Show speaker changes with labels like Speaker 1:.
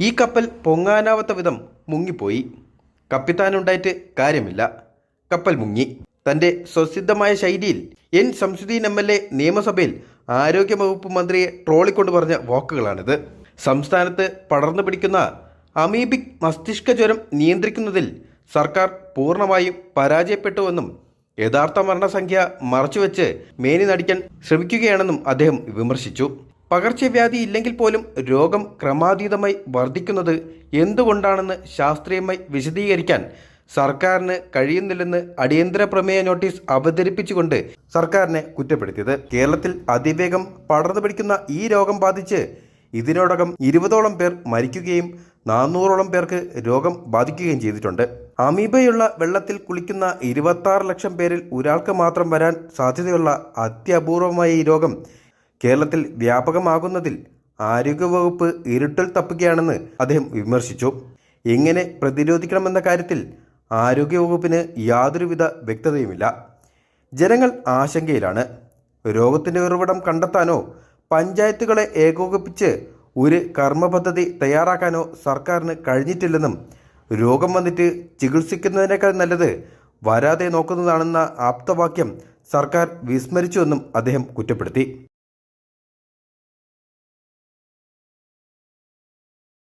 Speaker 1: ഈ കപ്പൽ പൊങ്ങാനാവാത്ത വിധം മുങ്ങിപ്പോയി. കപ്പിത്താനുണ്ടായിട്ട് കാര്യമില്ല. കപ്പൽ മുങ്ങി. തന്റെ സ്വസിദ്ധമായ ശൈലിയിൽ N Shamsuddin M L A നിയമസഭയിൽ ആരോഗ്യവകുപ്പ് മന്ത്രിയെ ട്രോളിക്കൊണ്ട് പറഞ്ഞ വാക്കുകളാണിത്. സംസ്ഥാനത്ത് പടർന്നു പിടിക്കുന്ന അമീബിക് മസ്തിഷ്ക ജ്വരം നിയന്ത്രിക്കുന്നതിൽ സർക്കാർ പൂർണമായും പരാജയപ്പെട്ടുവെന്നും യഥാർത്ഥ മരണസംഖ്യ മറച്ചുവെച്ച് മേനി നടിക്കാൻ ശ്രമിക്കുകയാണെന്നും അദ്ദേഹം വിമർശിച്ചു. പകർച്ചവ്യാധി ഇല്ലെങ്കിൽ പോലും രോഗം ക്രമാതീതമായി വർദ്ധിക്കുന്നത് എന്തുകൊണ്ടാണെന്ന് ശാസ്ത്രീയമായി വിശദീകരിക്കാൻ സർക്കാരിന് കഴിയുന്നില്ലെന്ന് അടിയന്തര പ്രമേയ നോട്ടീസ് അവതരിപ്പിച്ചുകൊണ്ട് സർക്കാരിനെ കുറ്റപ്പെടുത്തിയത്. കേരളത്തിൽ അതിവേഗം പടർന്നു പിടിക്കുന്ന ഈ രോഗം ബാധിച്ച് ഇതിനോടകം ഇരുപതോളം പേർ മരിക്കുകയും നാനൂറോളം പേർക്ക് രോഗം ബാധിക്കുകയും ചെയ്തിട്ടുണ്ട്. അമീബയുള്ള വെള്ളത്തിൽ കുളിക്കുന്ന ഇരുപത്തി ലക്ഷം പേരിൽ ഒരാൾക്ക് മാത്രം വരാൻ സാധ്യതയുള്ള അത്യപൂർവമായ ഈ രോഗം കേരളത്തിൽ വ്യാപകമാകുന്നതിൽ ആരോഗ്യവകുപ്പ് ഇരുട്ടിൽ തപ്പുകയാണെന്ന് അദ്ദേഹം വിമർശിച്ചു. എങ്ങനെ പ്രതിരോധിക്കണമെന്ന കാര്യത്തിൽ ആരോഗ്യവകുപ്പിന് യാതൊരുവിധ വ്യക്തതയുമില്ല. ജനങ്ങൾ ആശങ്കയിലാണ്. രോഗത്തിന്റെ ഉറവിടം കണ്ടെത്താനോ പഞ്ചായത്തുകളെ ഏകോപിപ്പിച്ച് ഒരു കർമ്മപദ്ധതി തയ്യാറാക്കാനോ സർക്കാരിന് കഴിഞ്ഞിട്ടില്ലെന്നും രോഗം വന്നിട്ട് ചികിത്സിക്കുന്നതിനേക്കാൾ നല്ലത് വരാതെ നോക്കുന്നതാണെന്ന ആപ്തവാക്യം സർക്കാർ വിസ്മരിച്ചുവെന്നും അദ്ദേഹം കുറ്റപ്പെടുത്തി.